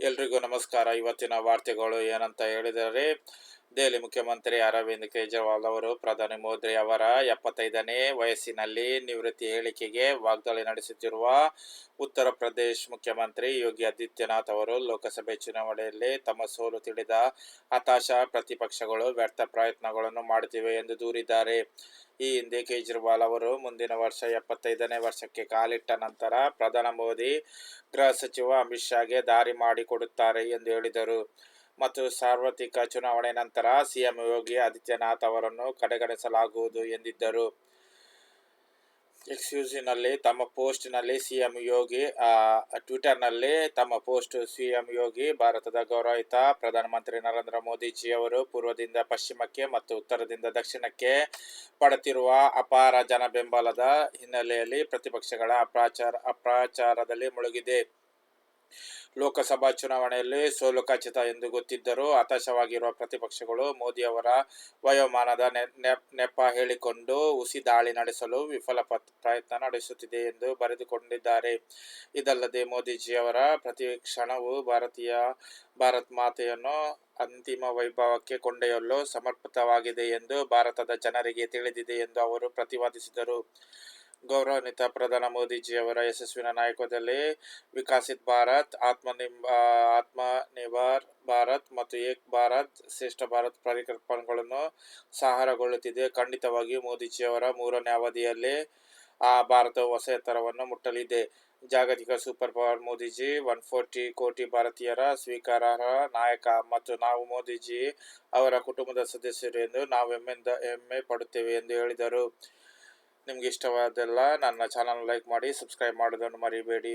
ಎಲ್ರಿಗೂ ನಮಸ್ಕಾರ. ಇವತ್ತಿನ ವಾರ್ತೆಗಳು ಏನಂತ ಹೇಳಿದರೆ ದೆಹಲಿ ಮುಖ್ಯಮಂತ್ರಿ ಅರವಿಂದ್ ಕೇಜ್ರಿವಾಲ್ ಅವರು, ಪ್ರಧಾನಿ ಮೋದಿ ಅವರ ಎಪ್ಪತ್ತೈದನೇ ವಯಸ್ಸಿನಲ್ಲಿ ನಿವೃತ್ತಿ ಹೇಳಿಕೆಗೆ ವಾಗ್ದಾಳಿ ನಡೆಸುತ್ತಿರುವ ಉತ್ತರ ಪ್ರದೇಶ್ ಮುಖ್ಯಮಂತ್ರಿ ಯೋಗಿ ಆದಿತ್ಯನಾಥ್ ಅವರು ಲೋಕಸಭೆ ಚುನಾವಣೆಯಲ್ಲಿ ತಮ್ಮ ಸೋಲು ತಿಳಿದ ಹತಾಶ ಪ್ರತಿಪಕ್ಷಗಳು ವ್ಯರ್ಥ ಪ್ರಯತ್ನಗಳನ್ನು ಮಾಡುತ್ತಿವೆ ಎಂದು ದೂರಿದ್ದಾರೆ. ಈ ಹಿಂದೆ ಕೇಜ್ರಿವಾಲ್ ಅವರು ಮುಂದಿನ ವರ್ಷ ಎಪ್ಪತ್ತೈದನೇ ವರ್ಷಕ್ಕೆ ಕಾಲಿಟ್ಟ ನಂತರ ಪ್ರಧಾನಿ ಮೋದಿ ಗೃಹ ಸಚಿವ ಅಮಿತ್ ಶಾಗೆ ದಾರಿ ಮಾಡಿಕೊಡುತ್ತಾರೆ ಎಂದು ಹೇಳಿದರು. ಮತ್ತು ಸಾರ್ವತ್ರಿಕ ಚುನಾವಣೆ ನಂತರ ಸಿಎಂ ಯೋಗಿ ಆದಿತ್ಯನಾಥ್ ಅವರನ್ನು ಕಡೆಗಣಿಸಲಾಗುವುದು ಎಂದಿದ್ದರು. ಎಕ್ಸ್ಕ್ಯೂಸಿನಲ್ಲಿ ತಮ್ಮ ಪೋಸ್ಟ್ನಲ್ಲಿ ಸಿಎಂ ಯೋಗಿ ಟ್ವಿಟರ್ನಲ್ಲಿ ತಮ್ಮ ಪೋಸ್ಟ್ ಸಿಎಂ ಯೋಗಿ, ಭಾರತದ ಗೌರವಿತ ಪ್ರಧಾನಮಂತ್ರಿ ನರೇಂದ್ರ ಮೋದಿಜಿ ಅವರು ಪೂರ್ವದಿಂದ ಪಶ್ಚಿಮಕ್ಕೆ ಮತ್ತು ಉತ್ತರದಿಂದ ದಕ್ಷಿಣಕ್ಕೆ ಪಡೆತಿರುವ ಅಪಾರ ಜನ ಬೆಂಬಲದ ಹಿನ್ನೆಲೆಯಲ್ಲಿ ಪ್ರತಿಪಕ್ಷಗಳ ಅಪ್ರಾಚಾರ, ಅಪ್ರಾಚಾರದಲ್ಲಿ ಮುಳುಗಿದೆ. ಲೋಕಸಭಾ ಚುನಾವಣೆಯಲ್ಲಿ ಸೋಲು ಖಚಿತ ಎಂದು ಗೊತ್ತಿದ್ದರೂ ಹತಾಶವಾಗಿರುವ ಪ್ರತಿಪಕ್ಷಗಳು ಮೋದಿ ಅವರ ವಯೋಮಾನದ ನೆಪ ಹೇಳಿಕೊಂಡು ಹುಸಿ ದಾಳಿ ನಡೆಸಲು ವಿಫಲ ಪ್ರಯತ್ನ ನಡೆಸುತ್ತಿದೆ ಎಂದು ಬರೆದುಕೊಂಡಿದ್ದಾರೆ. ಇದಲ್ಲದೆ ಮೋದಿಜಿಯವರ ಪ್ರತಿ ಕ್ಷಣವು ಭಾರತೀಯ ಭಾರತ್ ಮಾತೆಯನ್ನು ಅಂತಿಮ ವೈಭವಕ್ಕೆ ಕೊಂಡೊಯ್ಯಲು ಸಮರ್ಪಿತವಾಗಿದೆ ಎಂದು ಭಾರತದ ಜನರಿಗೆ ತಿಳಿದಿದೆ ಎಂದು ಅವರು ಪ್ರತಿಪಾದಿಸಿದರು ಗೌರವಾನ್ವಿತ ಪ್ರಧಾನ ಮೋದಿಜಿಯವರ ಯಶಸ್ವಿನ ನಾಯಕದಲ್ಲಿ ವಿಕಸಿತ್ ಭಾರತ್ ಆತ್ಮನಿರ್ಭ ಆತ್ಮನಿರ್ಭರ್ ಭಾರತ್ ಮತ್ತು ಏಕ್ ಭಾರತ್, ಶ್ರೇಷ್ಠ ಭಾರತ್ ಪರಿಕಲ್ಪನೆಗಳನ್ನು ಸಹಾರಗೊಳ್ಳುತ್ತಿದೆ ಖಂಡಿತವಾಗಿಯೂ ಮೋದಿಜಿಯವರ ಮೂರನೇ ಅವಧಿಯಲ್ಲಿ ಆ ಭಾರತವು ಹೊಸ ಎತ್ತರವನ್ನು ಮುಟ್ಟಲಿದೆ. ಜಾಗತಿಕ super power Modiji, one forty crore ಭಾರತೀಯರ ಸ್ವೀಕಾರಾರ್ಹ ನಾಯಕ ಮತ್ತು ನಾವು ಮೋದಿಜಿ ಅವರ ಕುಟುಂಬದ ಸದಸ್ಯರು ಎಂದು ನಾವು ಹೆಮ್ಮೆಯಿಂದ, ಹೆಮ್ಮೆ ಪಡುತ್ತೇವೆ ಎಂದು ಹೇಳಿದರು. ನಿಮ್ಗೆ ಇಷ್ಟವಾದೆಲ್ಲ ನನ್ನ ಚಾನಲ್ ಲೈಕ್ ಮಾಡಿ ಸಬ್ಸ್ಕ್ರೈಬ್ ಮಾಡೋದನ್ನು ಮರಿಬೇಡಿ.